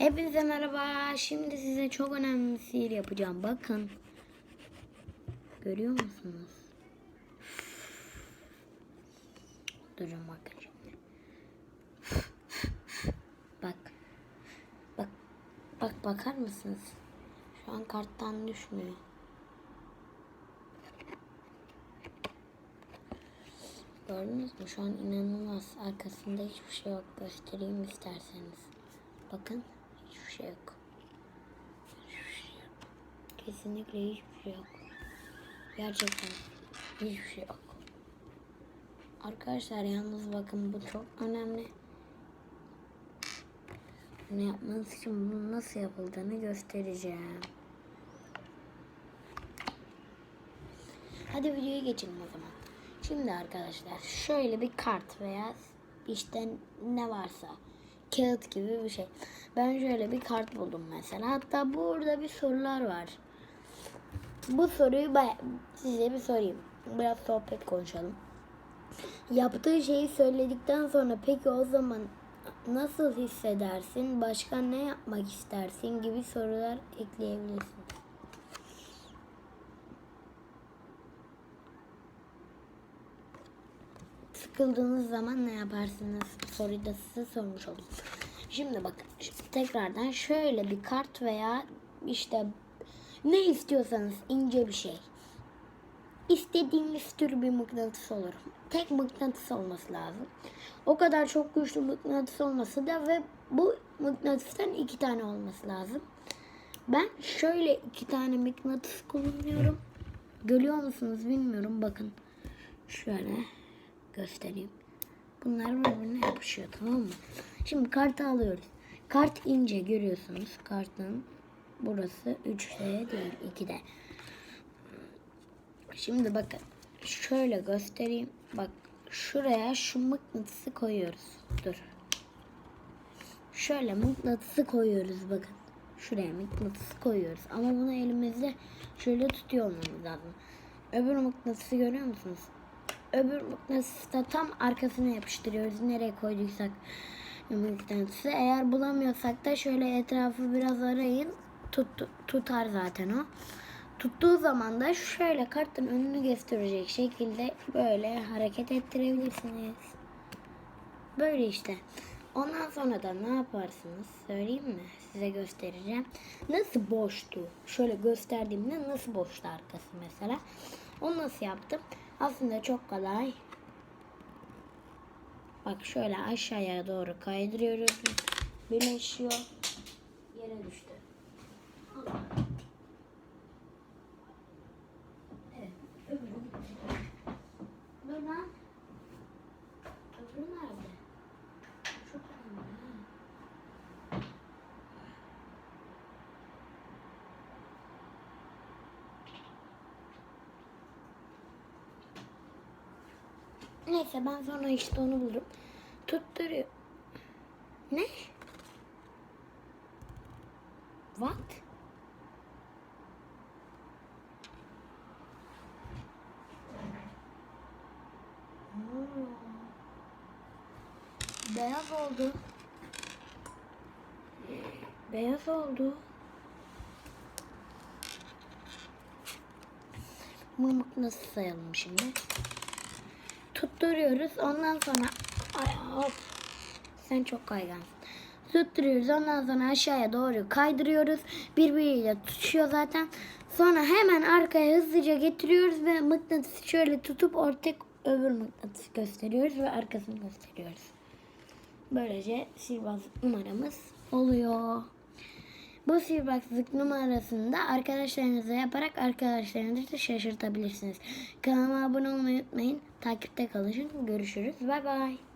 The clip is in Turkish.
Hepinize merhaba. Şimdi size çok önemli bir sihir yapacağım. Bakın. Görüyor musunuz? Durun bakın şimdi. Bak. Bak. Bak bakar mısınız? Şu an karttan düşmüyor. Gördünüz mü? Şu an inanılmaz. Arkasında hiçbir şey yok. Göstereyim isterseniz. Bakın. Şey. Hiçbir şey yok. Kesinlikle hiçbir şey yok. Gerçekten hiçbir şey yok. Arkadaşlar yalnız bakın bu çok önemli. Bunu yapmanız için bunun nasıl yapıldığını göstereceğim. Hadi videoya geçelim o zaman. Şimdi arkadaşlar şöyle bir kart veya işte ne varsa kağıt gibi bir şey. Ben şöyle bir kart buldum mesela. Hatta burada bir sorular var. Bu soruyu size bir sorayım. Biraz sohbet konuşalım. Yaptığı şeyi söyledikten sonra peki o zaman nasıl hissedersin? Başka ne yapmak istersin gibi sorular ekleyebilirsin. Sıkıldığınız zaman ne yaparsınız? Soruyu da size sormuş oldum. Şimdi bakın şimdi tekrardan şöyle bir kart veya işte ne istiyorsanız ince bir şey. İstediğiniz tür bir mıknatıs olur. Tek mıknatıs olması lazım. O kadar çok güçlü mıknatıs olması da ve bu mıknatıstan iki tane olması lazım. Ben şöyle iki tane mıknatıs kullanıyorum. Görüyor musunuz bilmiyorum. Bakın şöyle göstereyim. Bunlar birbirine yapışıyor tamam mı? Şimdi kartı alıyoruz. Kart ince görüyorsunuz. Kartın burası 3'de değil 2'de. Şimdi bakın şöyle göstereyim. Bak şuraya şu mıknatısı koyuyoruz. Dur. Şöyle mıknatısı koyuyoruz bakın. Şuraya mıknatısı koyuyoruz. Ama bunu elimizde şöyle tutuyor olmamız lazım. Öbür mıknatısı görüyor musunuz? Öbür mıknatısı da tam arkasına yapıştırıyoruz. Nereye koyduysak mıknatısı. Eğer bulamıyorsak da şöyle etrafı biraz arayın. Tut, tutar zaten o. Tuttuğu zaman da şöyle kartın önünü gösterecek şekilde böyle hareket ettirebilirsiniz. Böyle işte. Ondan sonra da ne yaparsınız söyleyeyim mi? Size göstereceğim. Nasıl boştu? Şöyle gösterdiğimde nasıl boştu arkası mesela. Onu nasıl yaptım? Aslında çok kolay. Bak şöyle aşağıya doğru kaydırıyoruz. Birleşiyor. Yere düştü. Neyse ben sonra işte onu bulurum. Tutturuyor. Ne? What? Hmm. Beyaz oldu. Beyaz oldu. Mımık nasıl sayalım şimdi? Tutturuyoruz. Ondan sonra ay hop. Sen çok kaygansın. Tutturuyoruz. Ondan sonra aşağıya doğru kaydırıyoruz. Birbiriyle tutuşuyor zaten. Sonra hemen arkaya hızlıca getiriyoruz ve mıknatısı şöyle tutup ortak öbür mıknatısı gösteriyoruz ve arkasını gösteriyoruz. Böylece sihirbazlık numaramız oluyor. Bu sihirbazlık numarasını da arkadaşlarınıza yaparak arkadaşlarınızı şaşırtabilirsiniz. Kanalıma abone olmayı unutmayın. Takipte kalın. Görüşürüz. Bay bay.